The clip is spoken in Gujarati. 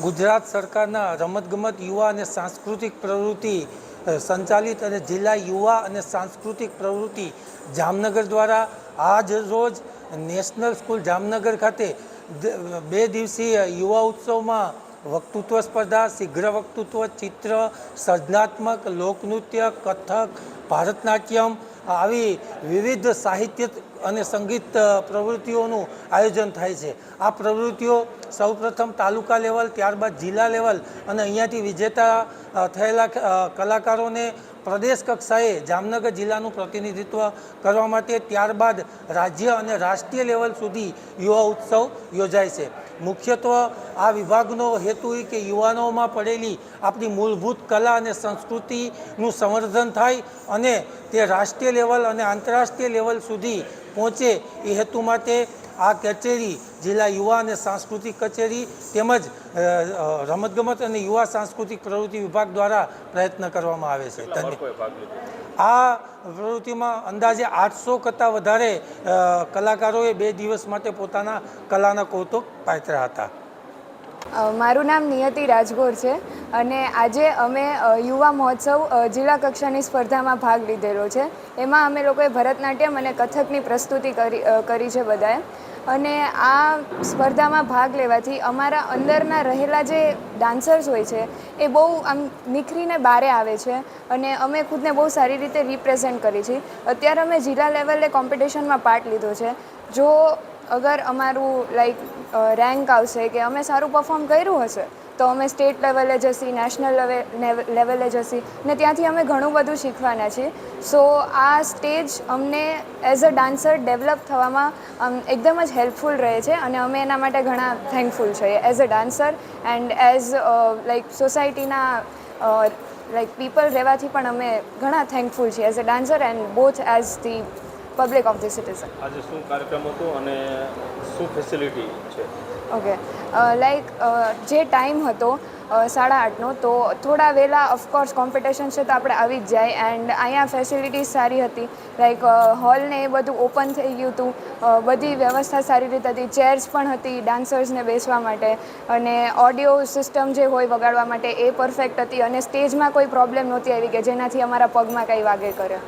ગુજરાત સરકારના રમતગમત યુવા અને સાંસ્કૃતિક પ્રવૃત્તિ સંચાલિત અને જિલ્લા યુવા અને સાંસ્કૃતિક પ્રવૃત્તિ જામનગર દ્વારા આજ રોજ નેશનલ સ્કૂલ જામનગર ખાતે બે દિવસીય યુવા ઉત્સવમાં વક્તૃત્વ સ્પર્ધા, શીઘ્ર વક્તૃત્વ ચિત્ર, સર્જનાત્મક લોકનૃત્ય, કથક, ભારતનાટ્યમ આવી વિવિધ સાહિત્ય અને સંગીત પ્રવૃત્તિઓનું આયોજન થાય છે. આ પ્રવૃત્તિઓ સૌપ્રથમ તાલુકા લેવલ, ત્યારબાદ જિલ્લા લેવલ અને અહીંયાથી વિજેતા થયેલા કલાકારોને પ્રદેશ કક્ષાએ જામનગર જિલ્લાનું પ્રતિનિધિત્વ કરવા માટે ત્યારબાદ રાજ્ય અને રાષ્ટ્રીય લેવલ સુધી યુવા ઉત્સવ યોજાય છે. મુખ્યત્વે આ વિભાગનો હેતુ એ કે યુવાનોમાં પડેલી આપણી મૂળભૂત કલા અને સંસ્કૃતિનું સંવર્ધન થાય અને તે રાષ્ટ્રીય લેવલ અને આંતરરાષ્ટ્રીય લેવલ સુધી પહોંચે એ હેતુ માટે આ કચેરી જિલ્લા યુવા અને સાંસ્કૃતિક કચેરી તેમજ રમતગમત અને યુવા સાંસ્કૃતિક પ્રવૃત્તિ વિભાગ દ્વારા પ્રયત્ન કરવામાં આવે છે. ધન્ય બાળકોએ ભાગ લીધો? આ પ્રવૃત્તિમાં અંદાજે આઠસો કરતાં વધારે કલાકારોએ બે દિવસ માટે પોતાના કલાના કૌતુક પાથર્યા હતા. મારું નામ નિયતિ રાજગોર છે અને આજે અમે યુવા મહોત્સવ જિલ્લા કક્ષાની સ્પર્ધામાં ભાગ લીધેલો છે. એમાં અમે લોકોએ ભરતનાટ્યમ અને કથકની પ્રસ્તુતિ કરી કરી છે બધાએ. અને આ સ્પર્ધામાં ભાગ લેવાથી અમારા અંદરના રહેલા જે ડાન્સર્સ હોય છે, એ બહુ આમ નિખરીને બારે આવે છે અને અમે ખુદને બહુ સારી રીતે રિપ્રેઝેન્ટ કરી છે. અત્યારે અમે જિલ્લા લેવલે કોમ્પિટિશનમાં પાર્ટ લીધો છે. જો અગર અમારું લાઈક રેન્ક આવશે કે અમે સારું પરફોર્મ કર્યું હશે, તો અમે સ્ટેટ લેવલે જશી નેશનલ લેવલે જશી, ને ત્યાંથી અમે ઘણું બધું શીખવાના છીએ. સો આ સ્ટેજ અમને એઝ અ ડાન્સર ડેવલપ થવામાં એકદમ જ હેલ્પફુલ રહે છે અને અમે એના માટે ઘણા થેન્કફુલ છીએ as a dancer and as like સોસાયટીના લાઈક પીપલ રહેવાથી પણ અમે ઘણા થેન્કફુલ છીએ. As a dancer and both as the public of the citizen આજે શું કાર્યક્રમ હતો અને શું ફેસિલિટી છે? ઓકે લાઈક જે ટાઈમ હતો સાડા આઠનો તો થોડા વહેલા ઓફકોર્સ કોમ્પિટિશન છે તો આપણે આવી જ જાય. એન્ડ અહીંયા ફેસિલિટીઝ સારી હતી. લાઈક હોલને એ બધું ઓપન થઈ ગયું હતું. બધી વ્યવસ્થા સારી રીતે હતી. ચેર્સ પણ હતી ડાન્સર્સને બેસવા માટે. અને ઓડિયો સિસ્ટમ જે હોય વગાડવા માટે એ પરફેક્ટ હતી. અને સ્ટેજમાં કોઈ પ્રોબ્લેમ નહોતી આવી કે જેનાથી અમારા પગમાં કંઈ વાગે કરે.